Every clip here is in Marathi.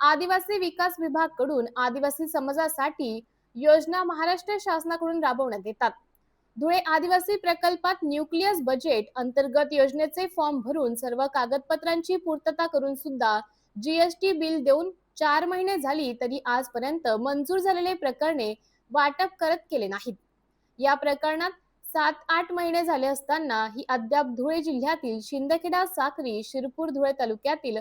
आदिवासी विकास विभागकडून आदिवासी समाजासाठी योजना महाराष्ट्र शासनाकडून राबवण्यात येतात. धुळे आदिवासी प्रकल्पात न्यूक्लियस बजेट अंतर्गत योजनेचे फॉर्म भरून सर्व कागदपत्रांची पूर्तता करून सुद्धा जीएसटी बिल देऊन चार महिने झाली तरी आजपर्यंत मंजूर झालेले प्रकरणे वाटप करत केले नाहीत. या प्रकरणात सात आठ महिने झाले असताना ही अद्याप धुळे जिल्ह्यातील शिंदखेडा साखरी शिरपूर धुळे तालुक्यातील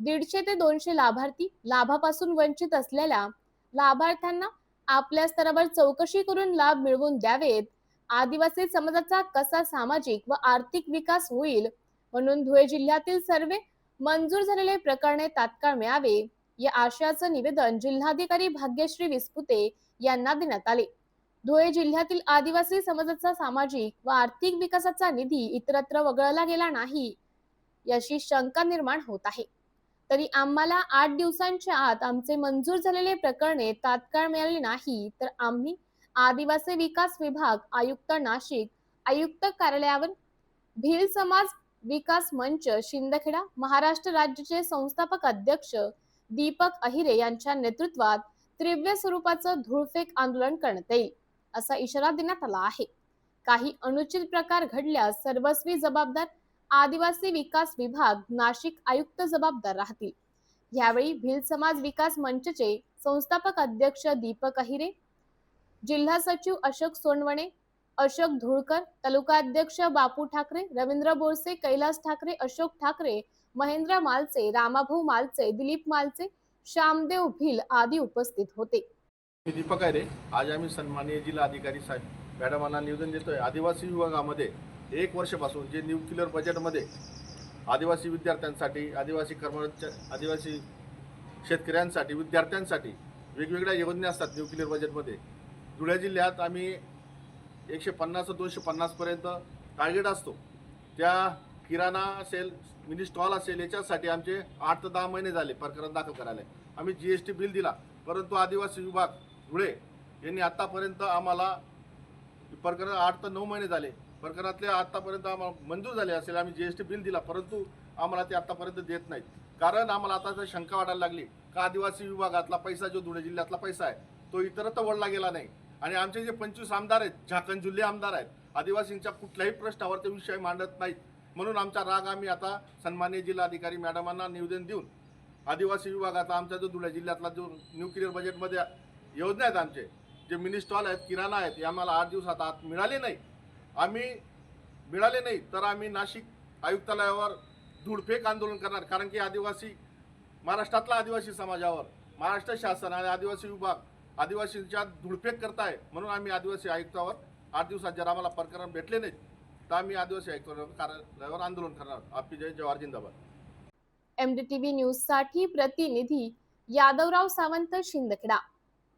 दीडशे ते दोनशे लाभार्थी लाभापासून वंचित असलेल्या लाभार्थ्यांना आपल्या स्तरावर चौकशी करून लाभ मिळवून द्यावेत. आदिवासी समाजाचा कसा सामाजिक व आर्थिक विकास होईल? म्हणून धुळे जिल्ह्यातील सर्वे मंजूर झालेले प्रकरणे तात्काळ मिळावे. या आशयाचं निवेदन जिल्हाधिकारी भाग्यश्री विस्पुते यांना देण्यात आले. धुळे जिल्ह्यातील आदिवासी समाजाचा सामाजिक व आर्थिक विकासाचा निधी इतरत्र वगळला गेला नाही याची शंका निर्माण होत आहे. तरी आम्हाला आठ दिवसांच्या आत आमचे मंजूर झालेले प्रकरणे तात्काळ मिळाले नाही तर आम्ही आदिवासी विकास विभाग आयुक्त नाशिक आयुक्त कार्यालयावर भिल समाज विकास मंच शिंदखेडा महाराष्ट्र राज्याचे संस्थापक अध्यक्ष दीपक अहिरे यांच्या नेतृत्वात तीव्र स्वरूपाचं धूळफेक आंदोलन करण्यात येईल असा इशारा देण्यात आला आहे. काही अनुचित प्रकार घडल्यास सर्वस्वी जबाबदार आदिवासी विकास विभाग नाशिक आयुक्त जबाबदार राहतील. यावेळी भिल समाज विकास मंचचे संस्थापक अध्यक्ष दीपक अहिरे जिल्हा सचिव अशोक सोनवणे अशोक धुळकर तालुका अध्यक्ष बापू ठाकरे रवींद्र बोरसे कैलास ठाकरे अशोक ठाकरे महेंद्र मालचे रामाभाऊ मालचे दिलीप मालचे श्यामदेव भिल आदी उपस्थित होते. मी दीपक आहे आज आम्ही सन्माननीय जिल्हा अधिकारी साहेब मॅडमांना निवेदन देतोय. आदिवासी विभागामध्ये एक वर्षापासून जे न्यूक्लिअर बजेटमध्ये आदिवासी विद्यार्थ्यांसाठी आदिवासी कर्मचारी आदिवासी शेतकऱ्यांसाठी विद्यार्थ्यांसाठी वेगवेगळ्या योजना असतात न्यूक्लिअर बजेटमध्ये धुळे जिल्ह्यात आम्ही एकशे पन्नास दोनशे पन्नासपर्यंत टार्गेट असतो. त्या किराणा असेल मिनी स्टॉल असेल याच्यासाठी आमचे आठ ते दहा महिने झाले प्रकरण दाखल करायला. आम्ही जी एस टी बिल दिला परंतु आदिवासी विभाग धुळे यांनी आत्तापर्यंत आम्हाला प्रकरण आठ ते नऊ महिने झाले. प्रकरणातले आत्तापर्यंत आम्हाला मंजूर झाले असेल आम्ही जी एस टी बिल दिला परंतु आम्हाला ते आत्तापर्यंत देत नाहीत. कारण आम्हाला आता तर शंका वाटायला लागली का आदिवासी विभागातला पैसा जो धुळे जिल्ह्यातला पैसा आहे तो इतरत्र वळला गेला नाही. आणि आमचे जे पंचवीस आमदार आहेत झाकण जिल्हे आमदार आहेत आदिवासींच्या कुठल्याही प्रश्नावर ते विषय मांडत नाहीत. म्हणून आमचा राग आम्ही आता सन्मान्य जिल्हाधिकारी मॅडमांना निवेदन देऊन आदिवासी विभागाचा आमचा जो धुळे जिल्ह्यातला जो न्यूक्लिअर बजेटमध्ये योजना आहेत आमचे जे मिनी स्टॉल आहेत किराणा आहेत हे आम्हाला आठ दिवसात आत मिळाले नाही. आम्ही मिळाले नाही तर आम्ही नाशिक आयुक्तालयावर धूळफेक आंदोलन करणार. कारण की आदिवासी महाराष्ट्रातला आदिवासी समाजावर महाराष्ट्र शासन आणि आदिवासी विभाग आदिवासींच्या धुळफेक करताय म्हणून आम्ही आदिवासी आयुक्तावर आठ दिवसात जर आम्हाला प्रकरण भेटले नाहीत तर आम्ही आदिवासी आयुक्तावर कार्यालयावर आंदोलन करणार. आपली जय जवाहर जिंदाबाद. एमडीटीव्ही न्यूजसाठी प्रतिनिधी यादवराव सावंत शिंदखेडा.